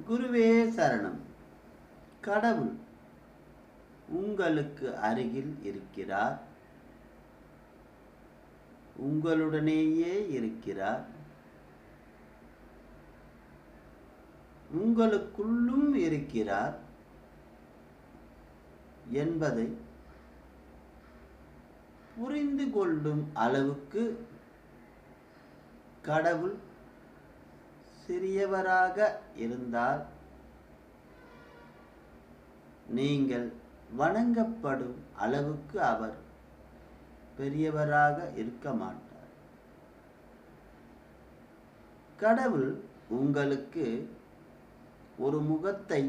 குருவே சரணம். கடவுள் உங்களுக்கு அருகில் இருக்கிறார். உங்களுடனேயே இருக்கிறார். உங்களுக்குள்ளும் இருக்கிறார் என்பதை புரிந்து கொள்ளும் அளவுக்கு கடவுள் சிறியவராக இருந்தால் நீங்கள் வணங்கப்படும் அளவுக்கு அவர் பெரியவராக இருக்க மாட்டார். கடவுள் உங்களுக்கு ஒரு முகத்தை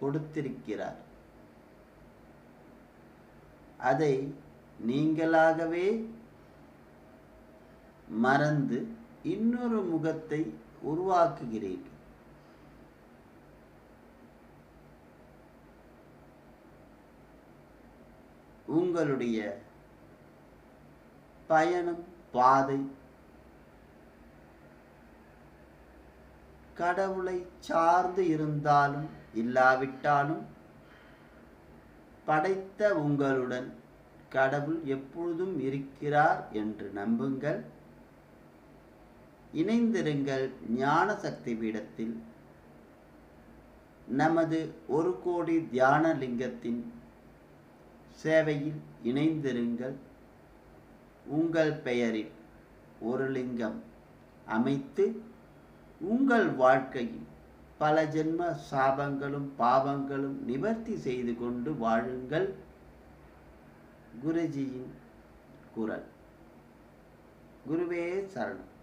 கொடுத்திருக்கிறார். அதை நீங்களாகவே மறந்து இன்னொரு முகத்தை உருவாக்குகிறீர்கள். உங்களுடைய பயணம் பாதை கடவுளை சார்ந்து இருந்தாலும் இல்லாவிட்டாலும் படைத்த உங்களுடன் கடவுள் எப்பொழுதும் இருக்கிறார் என்று நம்புங்கள். இணைந்திருங்கள் ஞான சக்தி பீடத்தில். நமது ஒரு கோடி தியான லிங்கத்தின் சேவையில் இணைந்திருங்கள். உங்கள் பெயரில் ஒரு லிங்கம் அமைத்து உங்கள் வாழ்க்கையில் பல ஜென்ம சாபங்களும் பாவங்களும் நிவர்த்தி செய்து கொண்டு வாழுங்கள். குருஜியின் குரல். குருவே சரணம்.